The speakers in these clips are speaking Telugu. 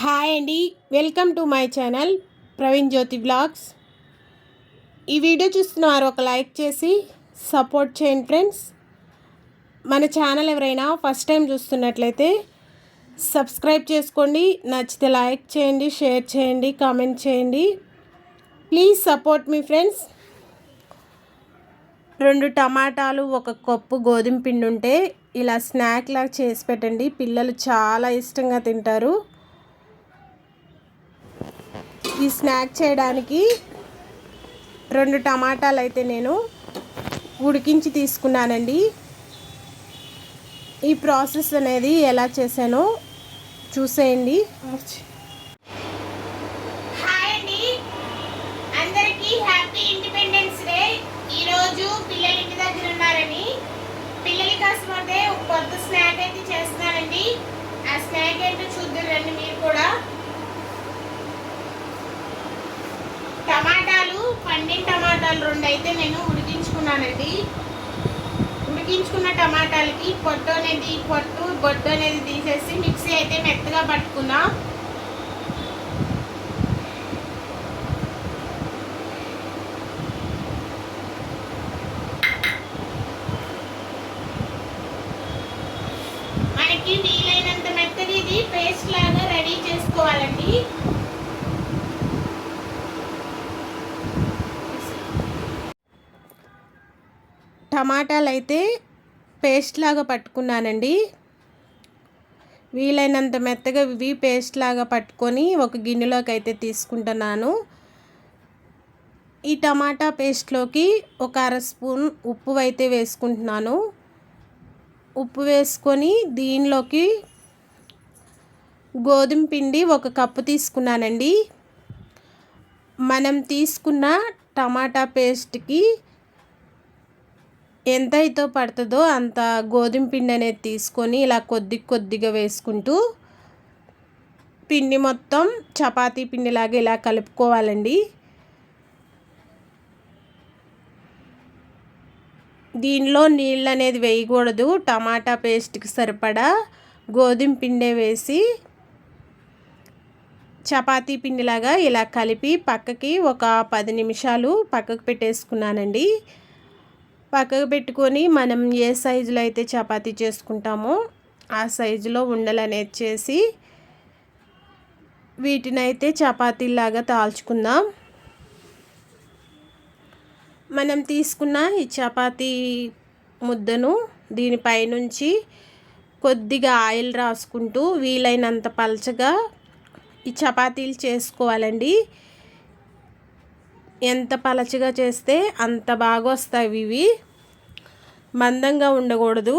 హాయ్ అండి welcome to my channel Praveen Jyothi blogs ఈ వీడియో చూస్తున్నారు ఒక లైక్ చేసి సపోర్ట్ చేయండి ఫ్రెండ్స్. మన ఛానల్ ఎవరైనా ఫస్ట్ టైం చూస్తున్నట్లయితే సబ్స్క్రైబ్ చేసుకోండి నచ్చితే లైక్ చేయండి షేర్ చేయండి కామెంట్ చేయండి. ప్లీజ్ సపోర్ట్ మీ ఫ్రెండ్స్. రెండు టమాటాలు ఒక కప్పు గోధుమ పిండి ఉంటే ఇలా స్నాక్ లాగా చేసి పెట్టండి. పిల్లలు చాలా ఇష్టంగా తింటారు. ఈ స్నాక్ చేయడానికి రెండు టమాటాలు అయితే నేను ఉడికించి తీసుకున్నానండి. ఈ ప్రాసెస్ అనేది ఎలా చేశానో చూసేయండి. హాయ్ అండి. అందరికీ హ్యాపీ ఇండిపెండెన్స్ డే. ఈరోజు పిల్లలు ఇంటి దగ్గర ఉన్నారని. పిల్లల కోసం అయితే ఒక కొత్త స్నాక్ అయితే చేస్తున్నానండి. ఆ స్నాక్ ఏంటో చూద్దరు రండి మీరు కూడా టమాటాలు పండిన టమాటాలు రెండు అయితే నేను ఉడికించుకున్నానండి. ఉడికించుకున్న టమాటాలకి పొట్టు అనేది పొట్టు బొట్టు అనేది తీసేసి మిక్సీ అయితే మెత్తగా పట్టుకుందాం మనకి వీలైనంత మెత్తగా ఇది పేస్ట్ లాగా రెడీ చేసుకోవాలండి టమాటాలు అయితే పేస్ట్ లాగా పట్టుకున్నానండి. వీలైనంత మెత్తగా ఇవి పేస్ట్ లాగా పట్టుకొని ఒక గిన్నెలోకి అయితే తీసుకుంటున్నాను. ఈ టమాటా పేస్ట్లోకి ఒక అర స్పూన్ ఉప్పు అయితే వేసుకుంటున్నాను. ఉప్పు వేసుకొని దీనిలోకి గోధుమ పిండి ఒక కప్పు తీసుకున్నానండి. మనం తీసుకున్న టమాటా పేస్ట్కి ఎంత అయితే పడుతుందో అంత గోధుమ పిండి అనేది తీసుకొని ఇలా కొద్ది కొద్దిగా వేసుకుంటూ పిండి మొత్తం చపాతీ పిండిలాగా ఇలా కలుపుకోవాలండి. దీనిలో నీళ్ళు అనేది వేయకూడదు. టమాటా పేస్ట్కి సరిపడా గోధుమ పిండే వేసి చపాతీ పిండిలాగా ఇలా కలిపి పక్కకి ఒక పది నిమిషాలు పక్కకు పెట్టేసుకున్నానండి. పక్కకు పెట్టుకొని మనం ఏ సైజులో అయితే చపాతీ చేసుకుంటామో ఆ సైజులో ఉండలు అనేది చేసి వీటిని అయితే చపాతీలాగా తాల్చుకుందాం. మనం తీసుకున్న ఈ చపాతీ ముద్దను దీనిపైనుంచి కొద్దిగా ఆయిల్ రాసుకుంటూ వీలైనంత పలచగా ఈ చపాతీలు చేసుకోవాలండి. ఎంత పలచగా చేస్తే అంత బాగా వస్తాయి ఇవి. మందంగా ఉండకూడదు.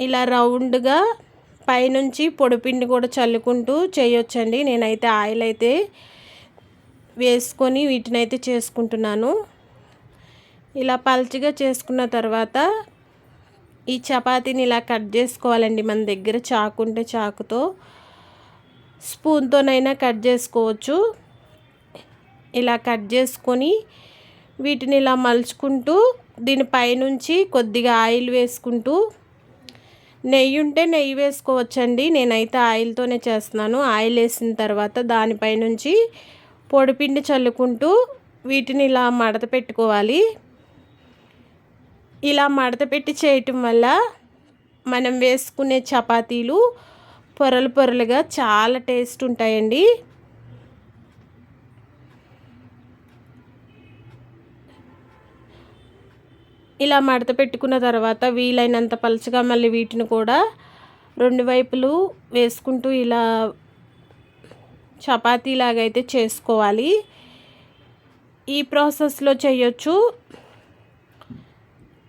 ఇలా రౌండ్గా పైనుంచి పొడిపిండి కూడా చల్లుకుంటూ చేయొచ్చండి. నేనైతే ఆయిల్ అయితే వేసుకొని వీటిని అయితే చేసుకుంటున్నాను. ఇలా పల్చగా చేసుకున్న తర్వాత ఈ చపాతీని ఇలా కట్ చేసుకోవాలండి. మన దగ్గర చాకు ఉంటే చాకుతో స్పూన్తోనైనా కట్ చేసుకోవచ్చు. ఇలా కట్ చేసుకొని వీటిని ఇలా మలుచుకుంటూ దీనిపైనుంచి కొద్దిగా ఆయిల్ వేసుకుంటూ నెయ్యి ఉంటే నెయ్యి వేసుకోవచ్చండి. నేనైతే ఆయిల్తోనే చేస్తున్నాను. ఆయిల్ వేసిన తర్వాత దానిపైనుంచి పొడిపిండి చల్లుకుంటూ వీటిని ఇలా మడత పెట్టుకోవాలి. ఇలా మడత పెట్టి చేయటం వల్ల మనం వేసుకునే చపాతీలు పొరలు పొరలుగా చాలా టేస్ట్ ఉంటాయండి. ఇలా మడత పెట్టుకున్న తర్వాత వీలైనంత పలుచగా మళ్ళీ వీటిని కూడా రెండు వైపులు వేసుకుంటూ ఇలా చపాతీలాగైతే చేసుకోవాలి. ఈ ప్రాసెస్లో చేయొచ్చు.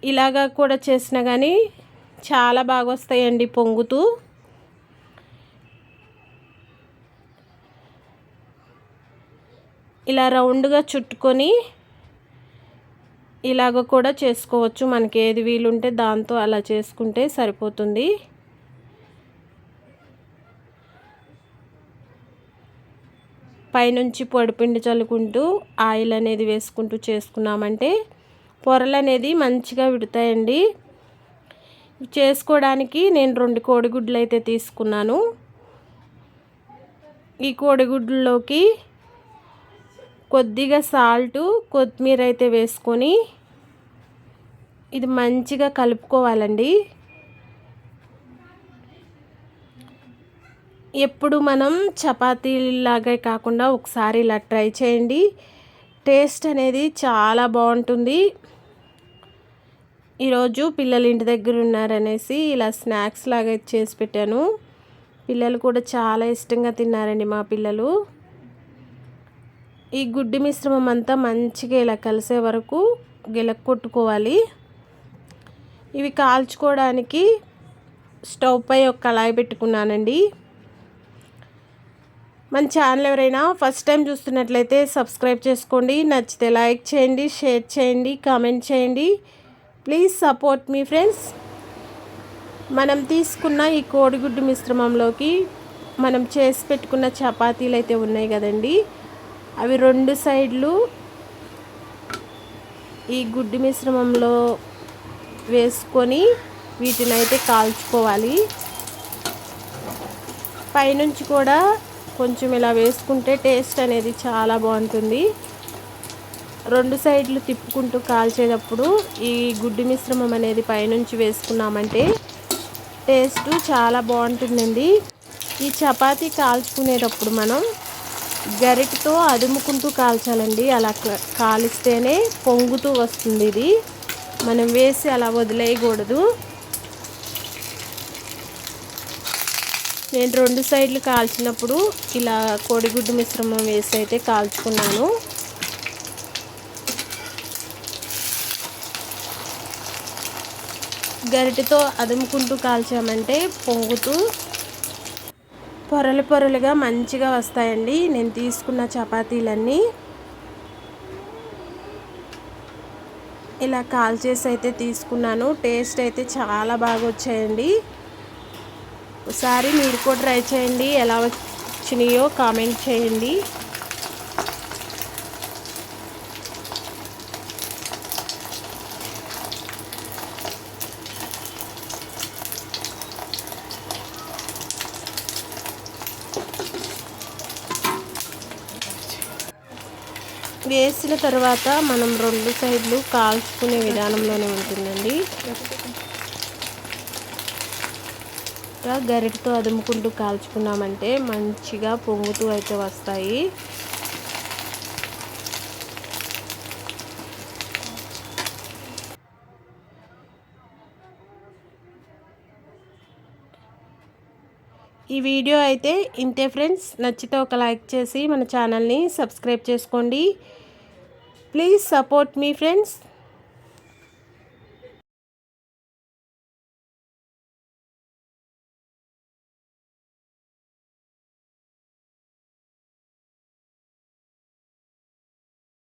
ఇలాగా కూడా చేసినా కానీ చాలా బాగా వస్తాయండి పొంగుతూ. ఇలా రౌండ్గా చుట్టుకొని ఇలాగ కూడా చేసుకోవచ్చు. మనకి ఏది వీలుంటే దాంతో అలా చేసుకుంటే సరిపోతుంది. పైనుంచి పొడిపిండి చల్లుకుంటూ ఆయిల్ అనేది వేసుకుంటూ చేసుకున్నామంటే పొరలు అనేది మంచిగా విడతాయండి. చేసుకోవడానికి నేను రెండు కోడిగుడ్లు అయితే తీసుకున్నాను. ఈ కోడిగుడ్లలోకి కొద్దిగా సాల్టు కొత్తిమీర అయితే వేసుకొని ఇది మంచిగా కలుపుకోవాలండి. ఎప్పుడు మనం చపాతీలాగే కాకుండా ఒకసారి ఇలా ట్రై చేయండి. టేస్ట్ అనేది చాలా బాగుంటుంది. ఈరోజు పిల్లలు ఇంటి దగ్గర ఉన్నారనేసి ఇలా స్నాక్స్ లాగా చేసి పెట్టాను. పిల్లలు కూడా చాలా ఇష్టంగా తిన్నారండి మా పిల్లలు. ఈ గుడ్డి మిశ్రమం అంతా మంచిగా ఇలా కలిసే వరకు గిలక్ కొట్టుకోవాలి ఇవి కాల్చుకోవడానికి స్టవ్ పై ఒక కళాయి పెట్టుకున్నానండి. మన ఛానల్ ఎవరైనా ఫస్ట్ టైం చూస్తున్నట్లయితే సబ్స్క్రైబ్ చేసుకోండి. నచ్చితే లైక్ చేయండి షేర్ చేయండి కామెంట్ చేయండి. ప్లీజ్ సపోర్ట్ మీ ఫ్రెండ్స్ మనం తీసుకున్న ఈ కోడిగుడ్డు మిశ్రమంలోకి మనం చేసి పెట్టుకున్న చపాతీలు అయితే ఉన్నాయి కదండి. అవి రెండు సైడ్లు ఈ గుడ్డు మిశ్రమంలో వేసుకొని వీటిని అయితే కాల్చుకోవాలి. పైనుంచి కూడా కొంచెం ఇలా వేసుకుంటే టేస్ట్ అనేది చాలా బాగుంటుంది. రెండు సైడ్లు తిప్పుకుంటూ కాల్చేటప్పుడు ఈ గుడ్డు మిశ్రమం అనేది పైనుంచి వేసుకున్నామంటే టేస్ట్ చాలా బాగుంటుందండి. ఈ చపాతీ కాల్చుకునేటప్పుడు మనం గరిటతో అదుముకుంటూ కాల్చాలండి. అలా కాలిస్తేనే పొంగుతూ వస్తుంది ఇది. మనం వేసి అలా వదిలేయకూడదు. నేను రెండు సైడ్లు కాల్చినప్పుడు ఇలా కోడిగుడ్డు మిశ్రమం వేసి అయితే కాల్చుకున్నాను. గరిటెతో అదుముకుంటూ కాల్చామంటే పొంగుతూ పొరలు పొరలుగా మంచిగా వస్తాయండి. నేను తీసుకున్న చపాతీలన్నీ ఇలా కాల్చేసి అయితే తీసుకున్నాను. టేస్ట్ అయితే చాలా బాగా వచ్చాయండి. ఒకసారి మీరు కూడా ట్రై చేయండి. ఎలా వచ్చినాయో కామెంట్ చేయండి. వేసిన తర్వాత మనం రెండు సైడ్లు కాల్చుకునే విధానంలోనే ఉంటుందండి. గరిటతో అదుముకుంటూ కాల్చుకున్నామంటే మంచిగా పొంగుతూ అయితే వస్తాయి. ఈ వీడియో అయితే ఇంతే ఫ్రెండ్స్. నచ్చితే ఒక లైక్ చేసి మన ఛానల్ని సబ్స్క్రైబ్ చేసుకోండి. ప్లీజ్ సపోర్ట్ మీ ఫ్రెండ్స్.